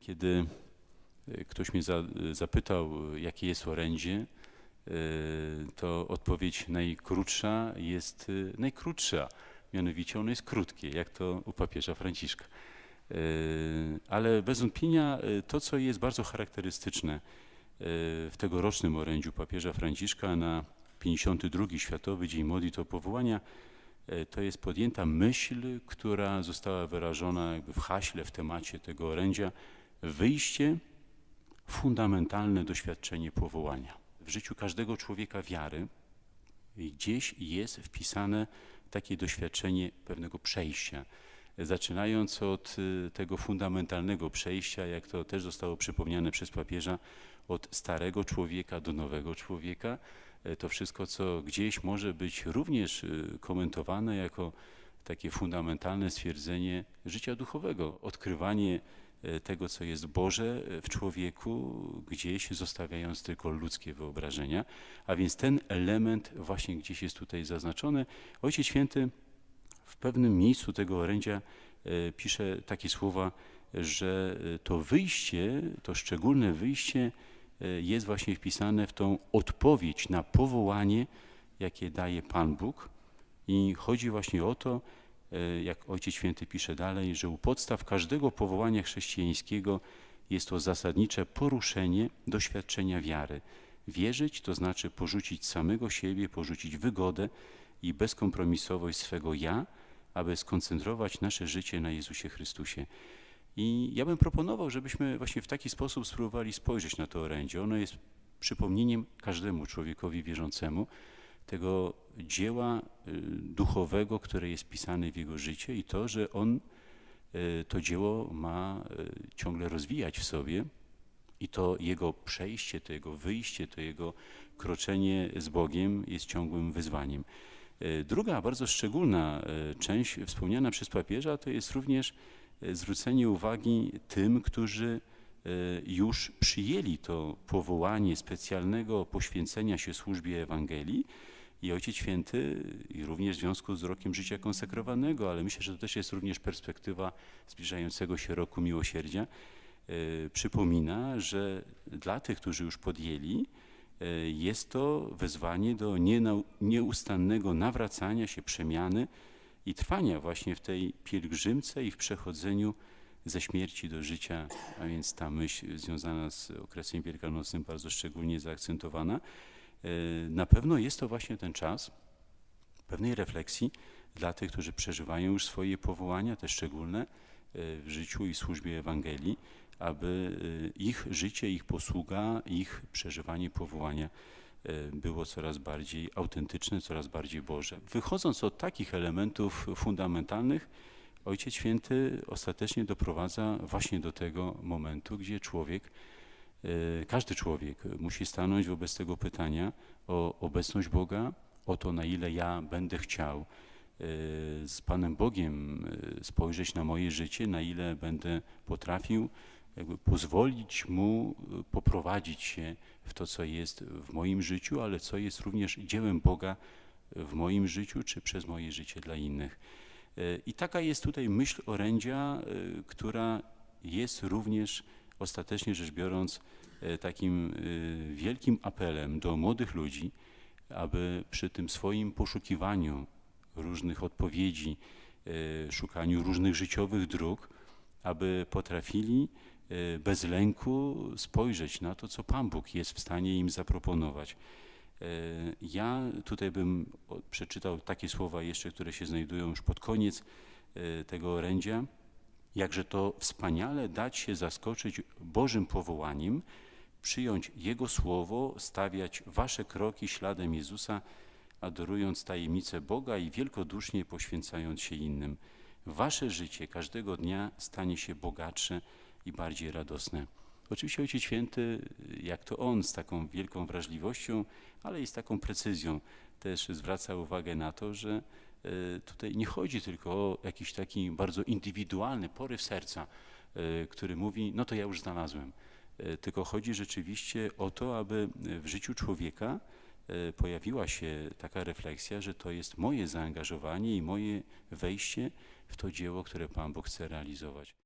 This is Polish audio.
Kiedy e, ktoś mnie za, zapytał, e, jakie jest orędzie, e, to odpowiedź najkrótsza jest najkrótsza. Mianowicie ono jest krótkie, jak to u papieża Franciszka. Ale bez wątpienia to, co jest bardzo charakterystyczne w tegorocznym orędziu papieża Franciszka na 52. Światowy Dzień Modlitw Powołania, to jest podjęta myśl, która została wyrażona jakby w haśle, w temacie tego orędzia, wyjście, fundamentalne doświadczenie powołania. W życiu każdego człowieka wiary gdzieś jest wpisane takie doświadczenie pewnego przejścia. Zaczynając od y, tego fundamentalnego przejścia, jak to też zostało przypomniane przez papieża, od starego człowieka do nowego człowieka, e, to wszystko, co gdzieś może być również y, komentowane jako takie fundamentalne stwierdzenie życia duchowego, odkrywanie tego, co jest Boże e, w człowieku, gdzieś zostawiając tylko ludzkie wyobrażenia. A więc ten element właśnie gdzieś jest tutaj zaznaczony. Ojciec Święty w pewnym miejscu tego orędzia e, pisze takie słowa, że e, to wyjście, to szczególne wyjście e, jest właśnie wpisane w tą odpowiedź na powołanie, jakie daje Pan Bóg. I chodzi właśnie o to, e, jak Ojciec Święty pisze dalej, że u podstaw każdego powołania chrześcijańskiego jest to zasadnicze poruszenie doświadczenia wiary. Wierzyć to znaczy porzucić samego siebie, porzucić wygodę i bezkompromisowość swego ja, aby skoncentrować nasze życie na Jezusie Chrystusie. I ja bym proponował, żebyśmy właśnie w taki sposób spróbowali spojrzeć na to orędzie. Ono jest przypomnieniem każdemu człowiekowi wierzącemu tego dzieła y, duchowego, które jest pisane w jego życie i to, że on y, to dzieło ma y, ciągle rozwijać w sobie i to jego przejście, to jego wyjście, to jego kroczenie z Bogiem jest ciągłym wyzwaniem. Druga bardzo szczególna część wspomniana przez papieża to jest również zwrócenie uwagi tym, którzy już przyjęli to powołanie specjalnego poświęcenia się służbie Ewangelii. I Ojciec Święty, i również w związku z rokiem życia konsekrowanego, ale myślę, że to też jest również perspektywa zbliżającego się roku miłosierdzia, e, przypomina, że dla tych, którzy już podjęli, e, jest to wezwanie do nieustannego nawracania się, przemiany i trwania właśnie w tej pielgrzymce i w przechodzeniu ze śmierci do życia, a więc ta myśl związana z okresem wielkanocnym bardzo szczególnie zaakcentowana. E, Na pewno jest to właśnie ten czas pewnej refleksji dla tych, którzy przeżywają już swoje powołania, te szczególne e, w życiu i służbie Ewangelii, aby e, ich życie, ich posługa, ich przeżywanie powołania było coraz bardziej autentyczne, coraz bardziej Boże. Wychodząc od takich elementów fundamentalnych, Ojciec Święty ostatecznie doprowadza właśnie do tego momentu, gdzie człowiek, każdy człowiek musi stanąć wobec tego pytania o obecność Boga, o to, na ile ja będę chciał e, z Panem Bogiem e, spojrzeć na moje życie, na ile będę potrafił jakby pozwolić Mu poprowadzić się w to, co jest w moim życiu, ale co jest również dziełem Boga w moim życiu, czy przez moje życie dla innych. I taka jest tutaj myśl orędzia, która jest również ostatecznie rzecz biorąc e, takim e, wielkim apelem do młodych ludzi, aby przy tym swoim poszukiwaniu różnych odpowiedzi, e, szukaniu różnych życiowych dróg, aby potrafili bez lęku spojrzeć na to, co Pan Bóg jest w stanie im zaproponować. Ja tutaj bym przeczytał takie słowa jeszcze, które się znajdują już pod koniec tego orędzia. Jakże to wspaniale dać się zaskoczyć Bożym powołaniem, przyjąć Jego słowo, stawiać wasze kroki śladem Jezusa, adorując tajemnicę Boga i wielkodusznie poświęcając się innym. Wasze życie każdego dnia stanie się bogatsze i bardziej radosne. Oczywiście Ojciec Święty, jak to On, z taką wielką wrażliwością, ale i z taką precyzją też zwraca uwagę na to, że tutaj nie chodzi tylko o jakiś taki bardzo indywidualny poryw serca, e, który mówi, no to ja już znalazłem. E, Tylko chodzi rzeczywiście o to, aby w życiu człowieka e, pojawiła się taka refleksja, że to jest moje zaangażowanie i moje wejście w to dzieło, które Pan Bóg chce realizować.